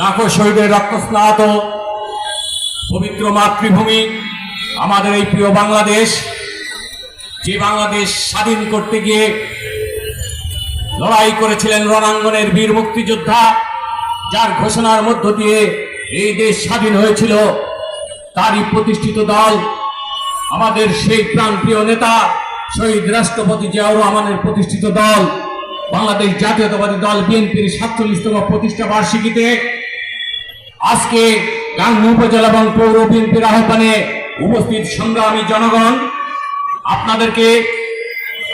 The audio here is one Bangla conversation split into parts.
লাখো শহীদের রক্তস্নাত, পবিত্র মাতৃভূমি, আমাদের এই প্রিয় বাংলাদেশ, যে বাংলাদেশ স্বাধীন করতে গিয়ে লড়াই করেছিলেন রণাঙ্গনের বীর মুক্তিযোদ্ধা, যার ঘোষণার মধ্য দিয়ে এই দেশ স্বাধীন হয়েছিল, তারই প্রতিষ্ঠিত দল, আমাদের সেই প্রাণপ্রিয় নেতা, শহীদ রাষ্ট্রপতি জিয়াউর রহমানের প্রতিষ্ঠিত দল, বাংলাদেশ জাতীয়তাবাদী দল, বিএনপির সাতচল্লিশতম প্রতিষ্ঠা বার্ষিকীতে আজকে গাংনী উপজেলা এবং পৌর বিএনপির আহ্বানে উপস্থিত সংগ্রামী জনগণ, আপনাদেরকে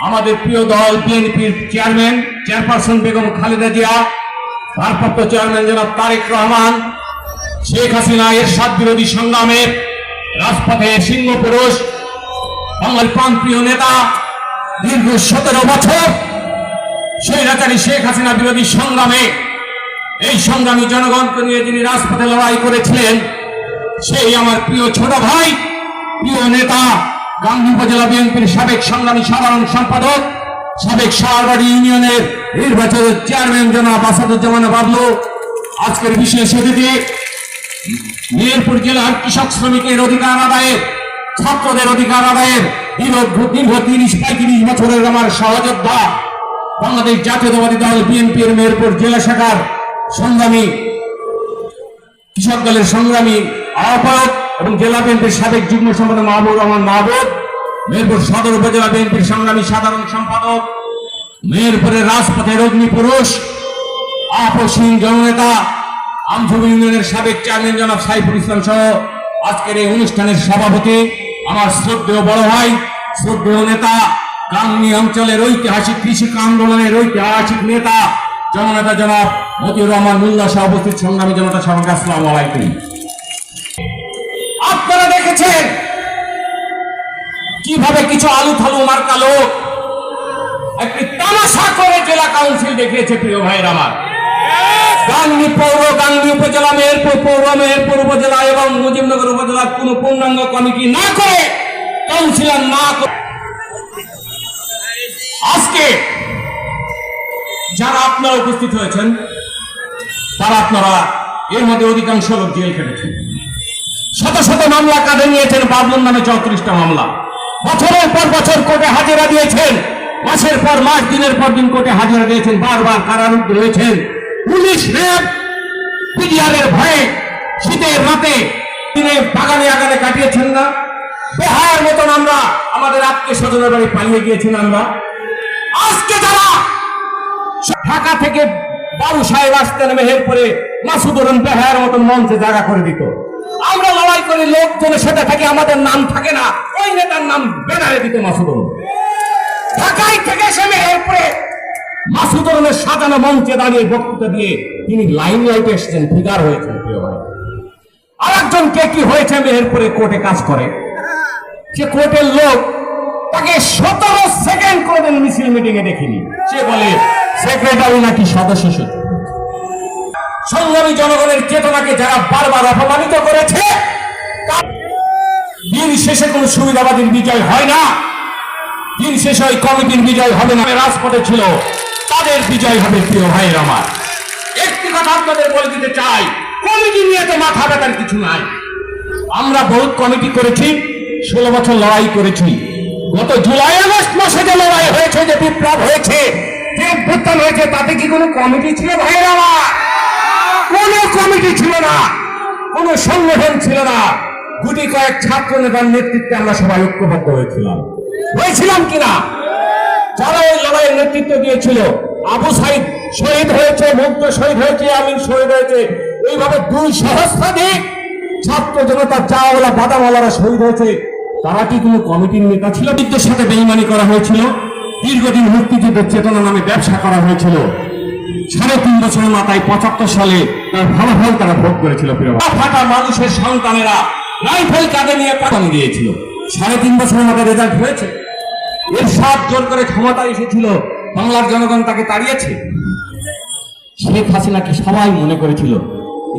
আমাদের প্রিয় দল বিএনপির চেয়ারম্যান, চেয়ারপারসন বেগম খালেদা জিয়া, ভারপ্রাপ্ত চেয়ারম্যান জনাব তারেক রহমান, শেখ হাসিনা এরশাদ বিরোধী সংগ্রামের রাজপথে সিংহ পুরুষ বাংলার প্রাণপ্রিয় নেতা, দীর্ঘ সতেরো বছর স্বৈরাচারী শেখ হাসিনা বিরোধী সংগ্রামে এই সংগ্রামী জনগণকে নিয়ে যিনি রাজপথে লড়াই করেছিলেন, সেই আমার প্রিয় ছোট ভাই, প্রিয় নেতা, গান্ধী উপজেলা বিএনপির সাবেক সংগ্রামী সাধারণ সম্পাদক, সাবেক সারবাড়ি ইউনিয়নের নির্বাচনের চেয়ারম্যান জনাব আসাদুজ্জামান বাবলু। আজকের বিশেষ অতিথি মেহেরপুর জেলার কৃষক শ্রমিকের অধিকার আদায়ের, ছাত্রদের অধিকার আদায়ের দীর্ঘ তিরিশ পঁয়ত্রিশ বছরের আমার সহযোদ্ধা, বাংলাদেশ জাতীয়তাবাদী দল বিএনপির মেহেরপুর জেলা শাখার সংগ্রামী, কৃষক দলের সংগ্রামী আহ্বায়ক এবং জেলা বিএনপির সাবেক যুগ্ম সম্পাদক মাহবুব রহমান মাহবুব মেহেরপুর সদর উপজেলা বিএনপির সংগ্রামী সাধারণ সম্পাদক মেহেরপুরের রাজপথের অগ্নি পুরুষ আপসীন জননেতা, আমঝুবি ইউনিয়নের সাবেক চেয়ারম্যান জনাব সাইফুল ইসলাম সহ আজকের এই অনুষ্ঠানের সভাপতি আমার শ্রদ্ধেয় বড় ভাই, শ্রদ্ধেয় নেতা গাংনী অঞ্চলের ঐতিহাসিক কৃষি আন্দোলনের ঐতিহাসিক নেতা জননেতা জনাব, মতিউর রহমান মোল্লা সহ উপস্থিত সংগ্রামী জনতা সভাকে আসসালামু আলাইকুম। আপনারা দেখেছেন কীভাবে কিছু আলু থালু মার্কা লোক একটি তামাশা করে জেলা কাউন্সিল দেখিয়েছে, প্রিয় ভাইয়ের আমার। গান্ধী পৌর, গান্ধী উপজেলা, মেহেরপুর পৌর, মেহেরপুর উপজেলা এবং মুজিবনগর উপজেলার কোন পূর্ণাঙ্গ কমিটি না করে কাউন্সিলর না করে আজকে যারা আপনারা উপস্থিত হয়েছেন, তারা আপনারা এর মধ্যে অধিকাংশ লোক জেল খেটেছেন শত শত মামলা কাঁধে নিয়েছেন বাবলুর নামে চৌত্রিশটা মামলা। বছরের পর বছর কোর্টে হাজিরা দিয়েছেন, মাসের পর মাস, দিনের পর দিন কোর্টে হাজিরা দিয়েছেন, বারবার কারারুদ্ধ হয়েছেন। পুলিশ র্যাব পিডিআরের ভয়ে শীতের রাতে দিনে বাগানে আগানে কাটিয়েছেন না। বেহার মতন আমরা আমাদের আত্মীয় স্বজনের বাড়ি পালিয়ে গিয়েছেন আমরা আজকে যারা ঢাকা থেকে বাবু সাহেব আসতেন মেহেরপুরে মাসুদুরন বেহার মতন মঞ্চে জায়গা করে দিত। আমরা লড়াই করে লোকজনের সাথে থাকি, আমাদের নাম থাকে না। ওই নেতার নাম ব্যানারে দিত মাসুদুরন ঢাকায় থেকে এসে মেহেরপুরে মাসুদুরনের সাজানো মঞ্চে দাঁড়িয়ে বক্তৃতা দিয়ে তিনি লাইন লাইটে এসেছেন, ফিগার হয়েছেন ভাই। আরেকজন কে কি হয়েছে মেহেরপুরে কোর্টে কাজ করে? সে কোর্টের লোক তাকে সতেরো সেকেন্ড কোনোদিন মিছিল মিটিং এ দেখিনি। সে বলে সেক্রেটারি নাকি সদস্য সচিব? সংগ্রামী জনগণের চেতনাকে যারা বারবার অপমানিত করেছে দিন শেষে কোনো সুবিধাবাদীর বিজয় হয় না। দিন শেষে ওই কমিটির বিজয় হবে না, রাজপথে ছিল। তাদের বিজয় হবে প্রিয় ভাইয়ের আমার। একটি কথা আপনাদের বলে দিতে চাই, কমিটি নিয়ে তো মাথা ব্যথার কিছু নাই। আমরা বহুত কমিটি করেছি, ষোলো বছর লড়াই করেছি। গত জুলাই আগস্ট মাসে যে লড়াই হয়েছে, যে বিপ্লব হয়েছে যে অভ্যুত্থান হয়েছে, তাতে কি কোনো কমিটি ছিল ভাইয়ের কোনো কমিটি ছিল না। কোনো সংগঠন ছিল না। গুটি কয়েক ছাত্র নেতার নেতৃত্বে আমরা সবাই ঐক্যবদ্ধ হয়েছিলাম। হয়েছিলাম কিনা? যারা ওই লড়াইয়ের নেতৃত্ব দিয়েছিল, আবু সাইদ শহীদ হয়েছে, মুগ্ধ শহীদ হয়েছে, আমিন শহীদ হয়েছে। এইভাবে দুই সহস্রাধিক ছাত্র জনতা চাওয়ালা বাদামওয়ালারা শহীদ হয়েছে। তারা কি কোনো কমিটির নেতা ছিল? সাথে বেইমানি করা হয়েছিল? দীর্ঘদিন মুক্তিযুদ্ধের চেতনা নামে ব্যবসা করা হয়েছিল। সাড়ে তিন বছরের মাথায় পঁচাত্তর সালে তার ফলাফল তারা ভোগ করেছিল। ফাটা মানুষের সন্তানেরা রাইফেল কাঁধে নিয়ে পাঠানো দিয়েছিল। সাড়ে তিন বছরের মাথায় রেজাল্ট হয়েছে। এর সাত জোর করে ক্ষমতা এসেছিল বাংলার জনগণ তাকে তাড়িয়েছে। শেখ হাসিনাকে সবাই মনে করেছিল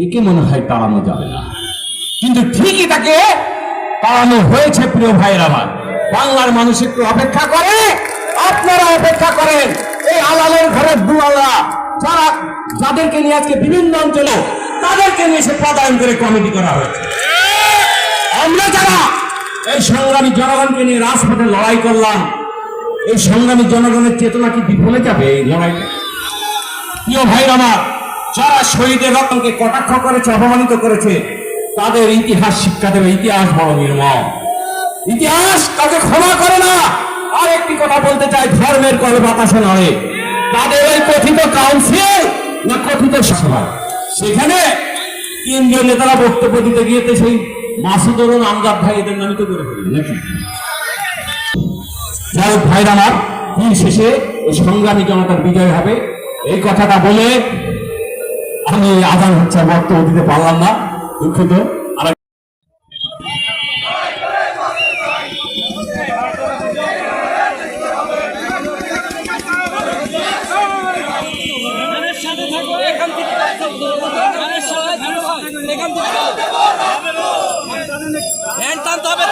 একে মনে হয় তাড়ানো যাবে না। কিন্তু ঠিকই তাকে তাড়ানো হয়েছে প্রিয় ভাইয়ের আমার। বাংলার মানুষ একটু অপেক্ষা করে। আপনারা অপেক্ষা করেন, এই আলালের ঘরের দুয়ালা, যারা যাদেরকে নিয়ে আজকে বিভিন্ন অঞ্চলে, তাদেরকে নিয়ে সে পদায়ন করে কমিটি করা হয়েছে। আমরা যারা এই সংগ্রামী জনগণকে নিয়ে রাজপথে লড়াই করলাম, এই সংগ্রামী জনগণের চেতনা কি বিফলে যাবে এই লড়াইটা প্রিয় ভাই আমার, যারা শহীদের রক্তকে কটাক্ষ করেছে, অপমানিত করেছে, তাদের ইতিহাস শিক্ষা দেবে, ইতিহাস বড় নির্মম। ইতিহাস কাউকে ক্ষমা করে না। আর একটি কথা বলতে চাই, ধর্মের কবে বাতাসে নড়ে। তাদের ওই কথিত কাউন্সিল না কথিত সভা। সেখানে তিনজন নেতারা বক্তব্য দিতে গিয়েতে সেই মাসুদরুন আমজাদ ভাই এদের নামিত করে ফেললেন, নাকি? যাই হোক, ভাইরা আমার, দিন শেষে এই সংগ্রামী জনতার বিজয় হবে। এই কথাটা বলে আমি আদান হচ্ছে বক্তব্য দিতে পারলাম না, দুঃখিত। হ্যান্ড টানতে হবে